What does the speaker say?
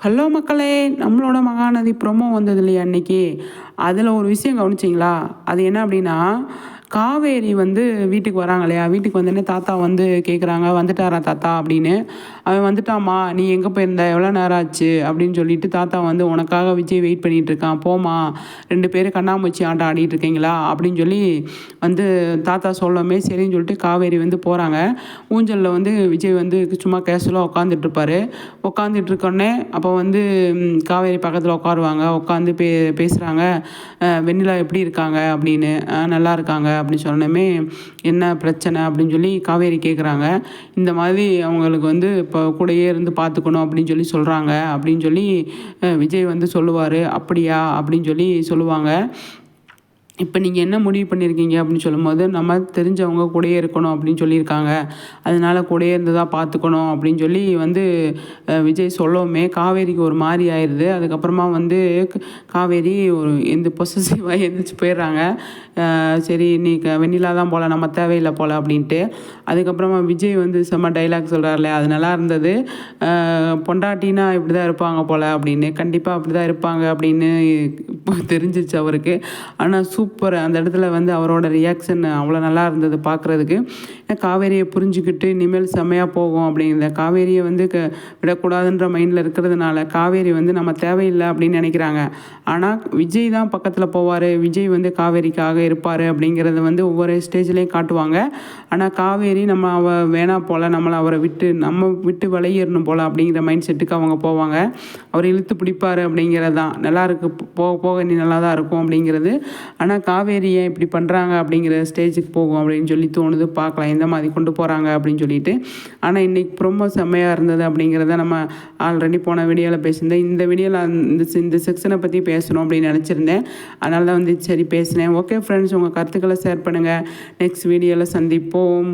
Hello மக்களே நம்மளோட Mahanadi promo வந்தது இல்லையா அன்னைக்கு அதில் ஒரு விஷயம் கவனிச்சிங்களா? அது என்ன அப்படின்னா காவேரி வந்து வீட்டுக்கு வராங்க இல்லையா? வீட்டுக்கு வந்தோடனே தாத்தா வந்து கேட்குறாங்க வந்துட்டாரா தாத்தா? அப்படின்னு. அவன் வந்துட்டாம்மா நீ எங்கே போயிருந்த? எவ்வளோ நேரம் ஆச்சு? அப்படின்னு சொல்லிட்டு தாத்தா வந்து உனக்காக விஜய் வெயிட் பண்ணிகிட்டு இருக்கான். போமா ரெண்டு பேரும் கண்ணாமூச்சி ஆட்டம் ஆடிட்டு இருக்கீங்களா? அப்படின்னு சொல்லி வந்து தாத்தா சொல்லமே சரின்னு சொல்லிட்டு காவேரி வந்து போகிறாங்க ஊஞ்சலில் வந்து விஜய் வந்து சும்மா கேஷுவலாக உட்காந்துட்டு இருப்பாரு. உட்காந்துட்டு இருக்கோடனே அப்போ வந்து காவேரி பக்கத்தில் உட்காருவாங்க உட்காந்து பே பேசுகிறாங்க வெண்ணிலா எப்படி இருக்காங்க? அப்படின்னு. நல்லா இருக்காங்க. அப்படின்னு சொன்னோமே என்ன பிரச்சனை? அப்படின்னு சொல்லி காவேரி கேட்குறாங்க இந்த மாதிரி அவங்களுக்கு வந்து இப்போ கூடயே இருந்து பார்த்துக்கணும் அப்படின்னு சொல்லி சொல்கிறாங்க அப்படின்னு சொல்லி அஹ், விஜய் வந்து சொல்லுவார் அப்படியா? அப்படின்னு சொல்லி சொல்லுவாங்க. இப்போ நீங்கள் என்ன முடிவு பண்ணியிருக்கீங்க அப்படின்னு சொல்லும்போது நம்ம தெரிஞ்சவங்க கூடயே இருக்கணும் அப்படின்னு சொல்லியிருக்காங்க. அதனால கூடயே இருந்து தான் பார்த்துக்கணும் அப்படின்னு சொல்லி வந்து விஜய் சொல்லவுமே காவேரிக்கு ஒரு மாதிரி ஆயிடுது அதுக்கப்புறமா வந்து காவேரி ஒரு எந்த பொசசிவாக எழுந்திரிச்சு போயிடுறாங்க. சரி நீ வெண்ணிலா தான் போகல நம்ம தேவையில்லை போல அப்படின்ட்டு. அதுக்கப்புறமா விஜய் வந்து செம்ம டைலாக் சொல்கிறார்ல அது நல்லா இருந்தது. பொண்டாட்டினா இப்படி தான் இருப்பாங்க போல் அப்படின்னு கண்டிப்பாக அப்படி தான் இருப்பாங்க அப்படின்னு தெரிஞ்சிச்சு அவருக்கு. ஆனால் சூப்பர் அந்த இடத்துல வந்து அவரோட ரியாக்ஷன் அவ்வளோ நல்லா இருந்தது பார்க்குறதுக்கு காவேரியை புரிஞ்சுக்கிட்டு இனிமேல் செம்மையாக போகும் அப்படிங்கிற காவேரியை வந்து க விடக்கூடாதுன்ற மைண்டில் இருக்கிறதுனால காவேரி வந்து நம்ம தேவையில்லை அப்படின்னு நினைக்கிறாங்க. ஆனால் விஜய் தான் பக்கத்தில் போவார். விஜய் வந்து காவேரிக்காக இருப்பார் அப்படிங்கிறத வந்து ஒவ்வொரு ஸ்டேஜ்லேயும் காட்டுவாங்க. ஆனால் காவேரி நம்ம அவ வேணா போல் நம்மளை அவரை விட்டு நம்ம விட்டு விளையிடணும் போல் அப்படிங்கிற மைண்ட் செட்டுக்கு அவங்க போவாங்க. அவர் இழுத்து பிடிப்பார் அப்படிங்கிறது தான் நல்லா போக போக போக நீ நல்லா தான் இருக்கும் அப்படிங்கிறது. ஆனால் காவேரி ஏன் இப்படி பண்ணுறாங்க அப்படிங்கிற ஸ்டேஜுக்கு போகும் அப்படின்னு சொல்லி தோணுது. பார்க்கலாம் எந்த மாதிரி கொண்டு போகிறாங்க அப்படின்னு சொல்லிட்டு. ஆனால் இன்றைக்கி ரொம்ப செம்மையாக இருந்தது அப்படிங்கிறத நம்ம ஆல்ரெடி போன வீடியோவில் பேசியிருந்தேன். இந்த வீடியோவில் இந்த இந்த செக்ஷனை பற்றி பேசணும் அப்படின்னு நினச்சிருந்தேன். அதனால தான் வந்து சரி பேசினேன். ஓகே ஃப்ரெண்ட்ஸ் உங்கள் கருத்துக்களை ஷேர் பண்ணுங்கள் நெக்ஸ்ட் வீடியோவில் சந்திப்போம்.